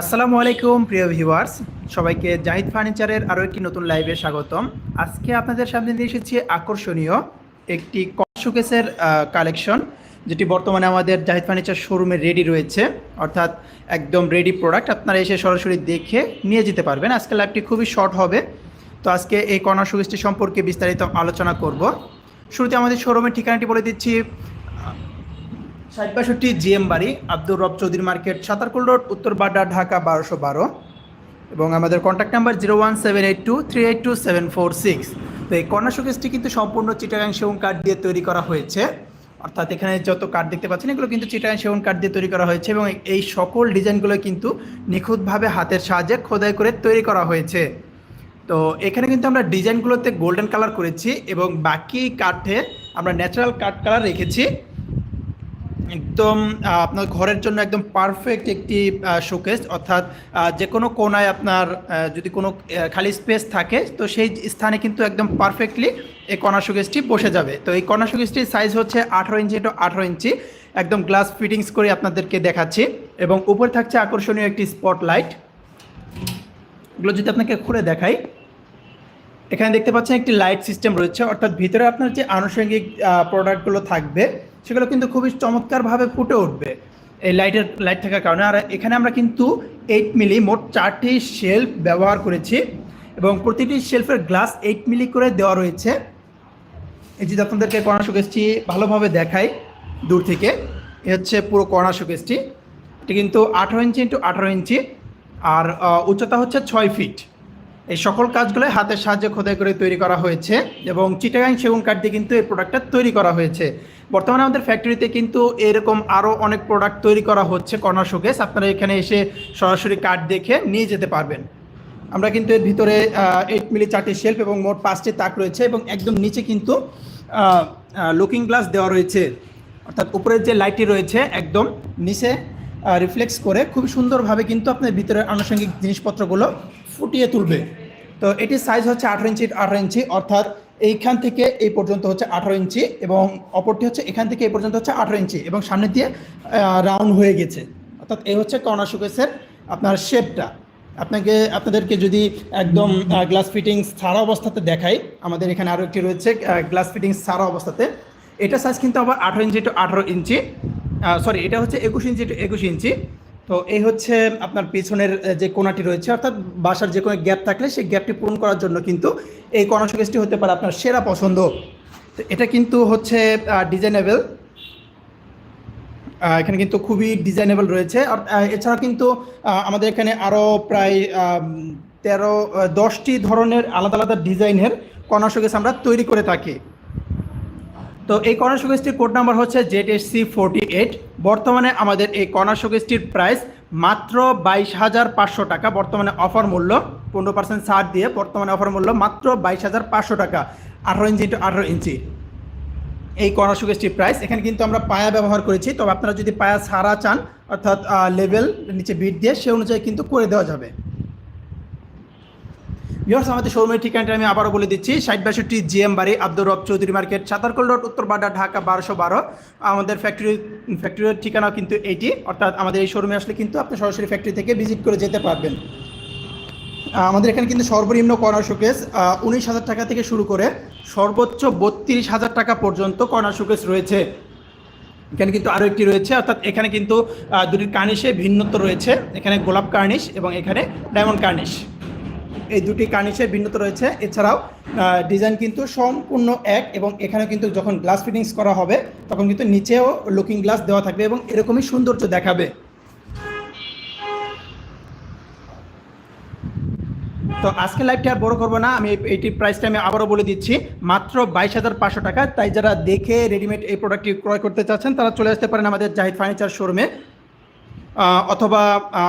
আসসালামু আলাইকুম, প্রিয় ভিউয়ার্স। সবাইকে জাহিদ ফার্নিচারের আরও একটি নতুন লাইভে স্বাগতম। আজকে আপনাদের সামনে নিয়ে এসেছি আকর্ষণীয় একটি শোকেসের কালেকশন, যেটি বর্তমানে আমাদের জাহিদ ফার্নিচার শোরুমে রেডি রয়েছে। অর্থাৎ একদম রেডি প্রোডাক্ট আপনারা এসে সরাসরি দেখে নিয়ে যেতে পারবেন। আজকে লাইভটি খুবই শর্ট হবে। তো আজকে এই কর্নার শোকেসটি সম্পর্কে বিস্তারিত আলোচনা করব। শুরুতে আমাদের শোরুমের ঠিকানাটি বলে দিচ্ছি। ষাট জিএম বাড়ি, আব্দুর রব চৌধুরী মার্কেট, সাতারকুল রোড, উত্তর বাড্ডা, ঢাকা, বারোশো বারো। এবং আমাদের contact number zero one seven eight two three eight two seven four six তো এই কর্নার শোকেসটি কিন্তু সম্পূর্ণ চিটাগাং সেগুন কাঠ দিয়ে তৈরি করা হয়েছে। অর্থাৎ এখানে যত কাঠ দেখতে পাচ্ছেন, এগুলো কিন্তু চিটাগাং সেগুন কাঠ দিয়ে তৈরি করা হয়েছে এবং এই সকল ডিজাইনগুলো কিন্তু নিখুঁতভাবে হাতের সাহায্যে খোদাই করে তৈরি করা হয়েছে। তো এখানে কিন্তু আমরা ডিজাইনগুলোতে গোল্ডেন কালার করেছি এবং বাকি কাঠে আমরা ন্যাচারাল কাঠ কালার রেখেছি। একদম আপনার ঘরের জন্য একদম পারফেক্ট একটি শোকেস অর্থাৎ যে কোনো কোনায় আপনার যদি কোনো খালি স্পেস থাকে, তো সেই স্থানে কিন্তু একদম পারফেক্টলি এই কর্নার শোকেসটি বসে যাবে। তো এই কর্নার শোকেসটির সাইজ হচ্ছে আঠারো ইঞ্চি টু আঠারো ইঞ্চি। একদম গ্লাস ফিটিংস করে আপনাদেরকে দেখাচ্ছি। এবং উপরে থাকছে আকর্ষণীয় একটি স্পটলাইট এগুলো যদি আপনাকে খুলে দেখাই, এখানে দেখতে পাচ্ছেন একটি লাইট সিস্টেম রয়েছে। অর্থাৎ ভিতরে আপনার যে আনুষঙ্গিক প্রোডাক্টগুলো থাকবে সেগুলো কিন্তু খুবই চমৎকারভাবে ফুটে উঠবে এই লাইটের, লাইট থাকার কারণে। আর এখানে আমরা কিন্তু এইট মিলি মোট চারটি শেলফ ব্যবহার করেছি এবং প্রতিটি শেলফের গ্লাস এইট মিলি করে দেওয়া রয়েছে। এই যে আপনাদেরকে কর্নার শোকেসটি ভালোভাবে দেখাই দূর থেকে। এ হচ্ছে পুরো কর্নার শোকেসটি। এটি কিন্তু আঠারো ইঞ্চি ইন্টু আঠারো ইঞ্চি। আর উচ্চতা হচ্ছে ছয় ফিট এই সকল কাজগুলো হাতের সাহায্যে খোদাই করে তৈরি করা হয়েছে এবং চিটাগাং সেগুন কাঠ দিয়ে কিন্তু এই প্রোডাক্টটা তৈরি করা হয়েছে। বর্তমানে আমাদের ফ্যাক্টরিতে কিন্তু এরকম আরও অনেক প্রোডাক্ট তৈরি করা হচ্ছে কর্নার শোকেস। আপনারা এখানে এসে সরাসরি কাঠ দেখে নিয়ে যেতে পারবেন। আমরা কিন্তু এর ভিতরে এইট মিলি চারটি শেলফ এবং মোট পাঁচটি তাক রয়েছে এবং একদম নিচে কিন্তু লুকিং গ্লাস দেওয়া রয়েছে। অর্থাৎ উপরের যে লাইটটি রয়েছে একদম নিচে রিফ্লেক্স করে খুব সুন্দরভাবে কিন্তু আপনার ভিতরে আনুষঙ্গিক জিনিসপত্রগুলো ফুটিয়ে তুলবে। তো এটির সাইজ হচ্ছে আঠারো ইঞ্চি আঠারো ইঞ্চি, অর্থাৎ এইখান থেকে এই পর্যন্ত হচ্ছে আঠারো ইঞ্চি এবং অপরটি হচ্ছে এখান থেকে এই পর্যন্ত হচ্ছে আঠারো ইঞ্চি এবং সামনে দিয়ে রাউন্ড হয়ে গেছে। অর্থাৎ এই হচ্ছে কর্নার শোকেসের আপনার শেপটা আপনাকে, আপনাদেরকে যদি একদম গ্লাস ফিটিংস ছাড়া অবস্থাতে দেখাই, আমাদের এখানে আরও একটি রয়েছে গ্লাস ফিটিংস ছাড়া অবস্থাতে। এটা সাইজ কিন্তু আবার আঠারো ইঞ্চি টু আঠারো ইঞ্চি সরি এটা হচ্ছে একুশ ইঞ্চি টু একুশ ইঞ্চি। তো এই হচ্ছে আপনার পিছনের যে কোনাটি রয়েছে, অর্থাৎ বাসার যে কোনো গ্যাপ থাকলে সেই গ্যাপটি পূরণ করার জন্য কিন্তু এই শোকেসটি হতে পারে আপনার সেরা পছন্দ। তো এটা কিন্তু হচ্ছে ডিজাইনেবল। এখানে কিন্তু খুবই ডিজাইনেবল রয়েছে। আর এছাড়া কিন্তু আমাদের এখানে আরও প্রায় তেরো দশটি ধরনের আলাদা আলাদা ডিজাইনের শোকেস আমরা তৈরি করে থাকি। তো এই কর্নার শোকেসটির কোড নাম্বার হচ্ছে Z S C forty eight বর্তমানে আমাদের এই কর্নার শোকেসটির প্রাইস মাত্র বাইশ হাজার পাঁচশো টাকা। বর্তমানে অফার মূল্য পনেরো পার্সেন্ট ছাড় দিয়ে বর্তমানে অফার মূল্য মাত্র বাইশ হাজার পাঁচশো টাকা, আঠারো ইঞ্চি টু আঠারো ইঞ্চি। এই কর্নার শোকেসটির প্রাইস এখানে কিন্তু আমরা পায়া ব্যবহার করেছি। তবে আপনারা যদি পায়া ছাড়া চান, অর্থাৎ লেভেল নিচে বিট দিয়ে, সে অনুযায়ী কিন্তু করে দেওয়া যাবে। ভিউয়ার্স আমাদের শোরুমের ঠিকানাটা আমি আবারও বলে দিচ্ছি। ষাট বাষট্টি জিএম বাড়ি, আব্দুর রব চৌধুরী মার্কেট, সাতারকল রোড, উত্তর বাড্ডা, ঢাকা বারোশো বারো। আমাদের ফ্যাক্টরি ফ্যাক্টরির ঠিকানাও কিন্তু এইটি অর্থাৎ আমাদের এই শোরুমে আসলে কিন্তু আপনি সরাসরি ফ্যাক্টরি থেকে ভিজিট করে যেতে পারবেন। আমাদের এখানে কিন্তু সর্বনিম্ন কর্নার শোকেস উনিশ হাজার টাকা থেকে শুরু করে সর্বোচ্চ বত্রিশ হাজার টাকা পর্যন্ত কর্নার শোকেস রয়েছে। এখানে কিন্তু আরও একটি রয়েছে। অর্থাৎ এখানে কিন্তু দুটির কার্নিশে ভিন্নত্ব রয়েছে। এখানে গোলাপ কার্নিশ এবং এখানে ডায়মন্ড কার্নিশ এই দুটি কার্নিশের ভিন্নতা রয়েছে। এছাড়াও ডিজাইন কিন্তু সম্পূর্ণ এক এবং এখানে কিন্তু যখন গ্লাস ফিটিংস করা হবে, তখন কিন্তু নিচেও লুকিং গ্লাস দেওয়া থাকবে এবং এরকমই সৌন্দর্য দেখাবে। তো আজকে লাইভটা আর বড় করব না, আমি এইটির প্রাইসটা আমি আবারও বলে দিচ্ছি। মাত্র বাইশ হাজার পাঁচশো টাকা। তাই যারা দেখে রেডিমেড এই প্রোডাক্টটি ক্রয় করতে চাচ্ছেন, তারা চলে আসতে পারেন আমাদের জাহিদ ফার্নিচার শোরুমে অথবা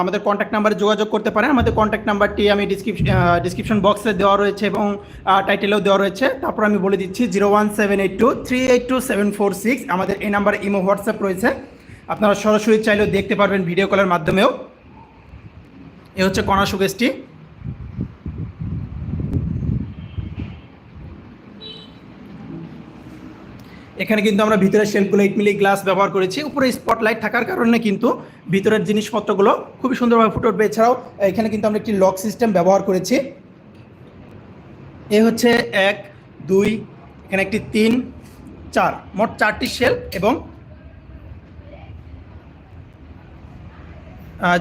আমাদের কন্ট্যাক্ট নাম্বারে যোগাযোগ করতে পারেন। আমাদের কন্ট্যাক্ট নাম্বারটি আমি ডিসক্রিপশন ডিসক্রিপশন বক্সে দেওয়া রয়েছে এবং টাইটেলেও দেওয়া রয়েছে। তারপর আমি বলে দিচ্ছি zero one seven eight two three eight two seven four six আমাদের এই নাম্বারে ইমো, হোয়াটসঅ্যাপ রয়েছে। আপনারা সরাসরি চাইলেও দেখতে পারবেন ভিডিও কলের মাধ্যমেও। এ হচ্ছে কণা সুগেসটি এখানে কিন্তু আমরা ভিতরের শেলফগুলো এইট মিলি গ্লাস ব্যবহার করেছি। উপরে স্পটলাইট থাকার কারণে কিন্তু ভিতরের জিনিসপত্রগুলো খুবই সুন্দরভাবে ফুটে উঠবে। এছাড়াও, এখানে কিন্তু আমরা একটি লক সিস্টেম ব্যবহার করেছি। এ হচ্ছে এক, দুই, এখানে একটি তিন, চার। মোট চারটি শেলফ এবং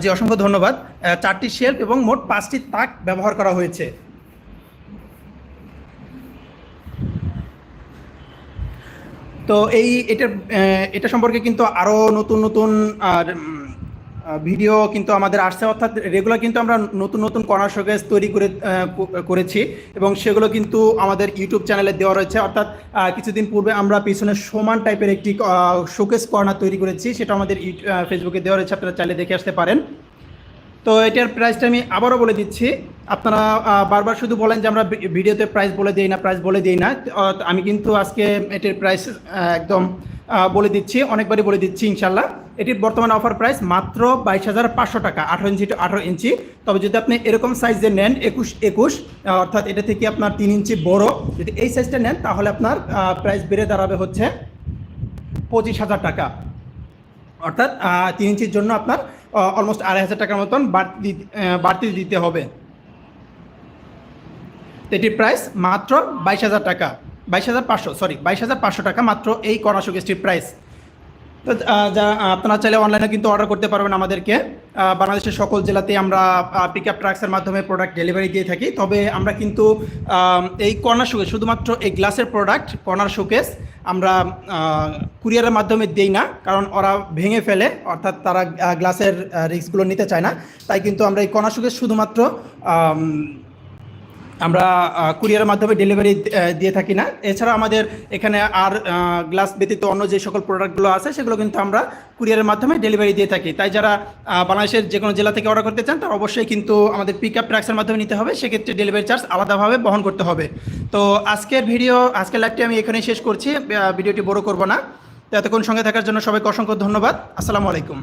জি, অসংখ্য ধন্যবাদ। চারটি শেলফ এবং মোট পাঁচটি তাক ব্যবহার করা হয়েছে। তো এই আহ, এটা সম্পর্কে কিন্তু আরও নতুন নতুন ভিডিও কিন্তু আমাদের আসছে অর্থাৎ রেগুলার কিন্তু আমরা নতুন নতুন কর্নার শোকেস তৈরি করে করেছি এবং সেগুলো কিন্তু আমাদের ইউটিউব চ্যানেলে দেওয়া রয়েছে। অর্থাৎ কিছুদিন পূর্বে আমরা পিছনে সমান টাইপের একটি শোকেস কর্নার তৈরি করেছি সেটা আমাদের ফেসবুকে দেওয়া রয়েছে আপনারা চাইলে দেখে আসতে পারেন। তো এটার প্রাইসটা আমি আবারও বলে দিচ্ছি। আপনারা বারবার শুধু বলেন যে আমরা ভিডিওতে প্রাইস বলে দিই না প্রাইস বলে দিই না। আমি কিন্তু আজকে এটির প্রাইস একদম বলে দিচ্ছি, অনেকবারই বলে দিচ্ছি ইনশাল্লাহ এটির বর্তমানে অফার প্রাইস মাত্র বাইশ হাজার পাঁচশো টাকা, আঠারো ইঞ্চি টু আঠারো ইঞ্চি। তবে যদি আপনি এরকম সাইজের নেন, একুশ একুশ অর্থাৎ এটা থেকে আপনার তিন ইঞ্চি বড়, যদি এই সাইজটা নেন, তাহলে আপনার প্রাইস বেড়ে দাঁড়াবে হচ্ছে পঁচিশ হাজার টাকা। অর্থাৎ তিন ইঞ্চির জন্য আপনার অলমোস্ট আড়াই হাজার টাকার মতন বাড়তি বাড়তি দিতে হবে। এটির প্রাইস মাত্র বাইশ হাজার টাকা, বাইশ হাজার পাঁচশো সরি বাইশ হাজার পাঁচশো টাকা মাত্র এই শোকেসটির প্রাইস তো যা আপনারা চাইলে অনলাইনে কিন্তু অর্ডার করতে পারবেন আমাদেরকে। বাংলাদেশের সকল জেলাতেই আমরা পিক আপ ট্রাক্সের মাধ্যমে প্রোডাক্ট ডেলিভারি দিয়ে থাকি। তবে আমরা কিন্তু এই কর্নার শোকেস শুধুমাত্র এই গ্লাসের প্রোডাক্ট কর্নার শোকেস আমরা কুরিয়ারের মাধ্যমে দেই না। কারণ ওরা ভেঙে ফেলে, অর্থাৎ তারা গ্লাসের রিস্কগুলো নিতে চায় না। তাই কিন্তু আমরা এই কর্নার শোকেস শুধুমাত্র আমরা কুরিয়ারের মাধ্যমে ডেলিভারি দিয়ে থাকি না। এছাড়া আমাদের এখানে আর গ্লাস ব্যতীত অন্য যে সকল প্রোডাক্টগুলো আছে, সেগুলো কিন্তু আমরা কুরিয়ারের মাধ্যমে ডেলিভারি দিয়ে থাকি। তাই যারা বাংলাদেশের যে কোনো জেলা থেকে অর্ডার করতে চান, তারা অবশ্যই কিন্তু আমাদের পিক আপ ট্র্যাক্সের মাধ্যমে নিতে হবে। সেক্ষেত্রে ডেলিভারি চার্জ আলাদাভাবে বহন করতে হবে। তো আজকের ভিডিও আজকের লাইভটি আমি এখানেই শেষ করছি। ভিডিওটি বড় করব না। তো এতক্ষণ সঙ্গে থাকার জন্য সবাইকে অসংখ্য ধন্যবাদ। আসসালামু আলাইকুম।